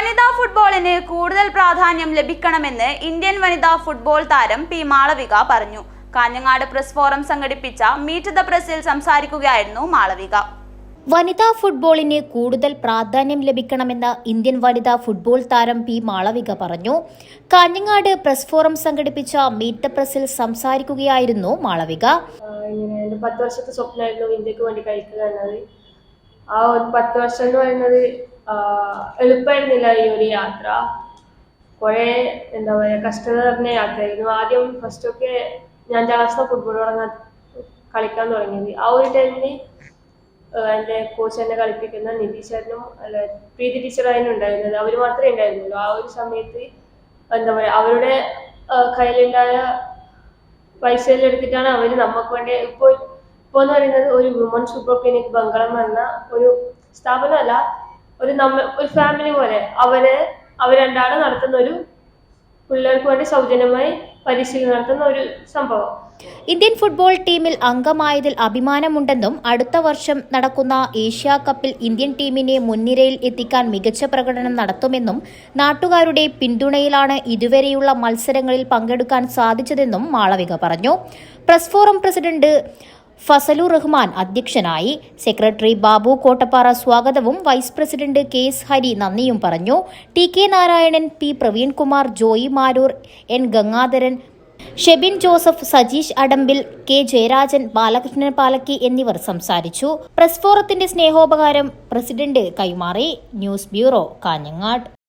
വനിതാ ഫുട്ബോളിന് കൂടുതൽ പ്രാധാന്യം ലഭിക്കണമെന്ന് ഇന്ത്യൻ വനിതാ ഫുട്ബോൾ താരം പി മാളവിക പറഞ്ഞു. കാഞ്ഞങ്ങാട് പ്രസ് ഫോറം സംഘടിപ്പിച്ച മീറ്റ് ദ പ്രസിൽ സംസാരിക്കുകയായിരുന്നു മാളവിക. വനിതാ ഫുട്ബോളിന് കൂടുതൽ പ്രാധാന്യം ലഭിക്കണമെന്ന് ഇന്ത്യൻ വനിതാ ഫുട്ബോൾ താരം പി മാളവിക പറഞ്ഞു. കാഞ്ഞങ്ങാട് പ്രസ് ഫോറം സംഘടിപ്പിച്ച മീറ്റ് ദ പ്രസിൽ സംസാരിക്കുകയായിരുന്നു മാളവിക. എന്റെ പത്ത് വർഷത്തെ സ്വപ്നമായിരുന്നു ഇന്ത്യയ്ക്ക് വേണ്ടി കളിക്കുക എന്നത്. ആ ഒരു പത്ത് വർഷം എന്ന് പറയുന്നത് എളുപ്പമായിരുന്നില്ല ഈ ഒരു യാത്ര. കുറേ എന്താ പറയുക കഷ്ടത നിറഞ്ഞ യാത്രയായിരുന്നു. ആദ്യം ഫസ്റ്റൊക്കെ ഞാൻ ക്ലാസ്സിലെ ഫുട്ബോൾ തുടങ്ങാൻ കളിക്കാൻ തുടങ്ങിയത്. ആ ഒരു ടൈമിൽ എന്റെ കോച്ച് എന്നെ കളിപ്പിക്കുന്ന നിതീഷേട്ടനും അല്ല പ്രീതി ടീച്ചറായിരുന്നു ഉണ്ടായിരുന്നത്. അവർ മാത്രമേ ഉണ്ടായിരുന്നുള്ളൂ. ആ ഒരു സമയത്ത് എന്താ പറയുക അവരുടെ കയ്യിലുണ്ടായ എടുത്തിട്ടാണ് അവർ നമുക്ക് വേണ്ടി ഇപ്പോൾ എന്ന് പറയുന്നത് ഒരു വുമൺ സൂപ്പർ ക്ലിനിക് ബംഗളം എന്ന ഒരു സ്ഥാപനമല്ല. ഒരു നമ്മ ഒരു ഫാമിലി പോലെ. അവർ അവർ രണ്ടാണ് നടത്തുന്ന ഒരു പിള്ളേർക്ക് വേണ്ടി സൗജന്യമായി പരിശീലനം നടത്തുന്ന ഒരു സംഭവം. ഇന്ത്യൻ ഫുട്ബോൾ ടീമിൽ അംഗമായതിൽ അഭിമാനമുണ്ടെന്നും അടുത്ത വർഷം നടക്കുന്ന ഏഷ്യാ കപ്പിൽ ഇന്ത്യൻ ടീമിനെ മുൻനിരയിൽ എത്തിക്കാൻ മികച്ച പ്രകടനം നടത്തുമെന്നും നാട്ടുകാരുടെ പിന്തുണയിലാണ് ഇതുവരെയുള്ള മത്സരങ്ങളിൽ പങ്കെടുക്കാൻ സാധിച്ചതെന്നും മാളവിക പറഞ്ഞു. Press forum president Fazalu Rahman അധ്യക്ഷനായി. സെക്രട്ടറി ബാബു കോട്ടപ്പാറ സ്വാഗതവും vice president K S Hari നന്ദിയും പറഞ്ഞു. T K Narayanan P Praveenkumar Joy Maroor N Gangadharan Shebin Joseph Sajeesh Adambil K Jayarajan Balakrishnan Palakki എന്നിവർ സംസാരിച്ചു. പ്രസ് ഫോറത്തിന്റെ സ്നേഹോപകാരം പ്രസിഡന്റ് കൈമാറി. News bureau Kanhangad.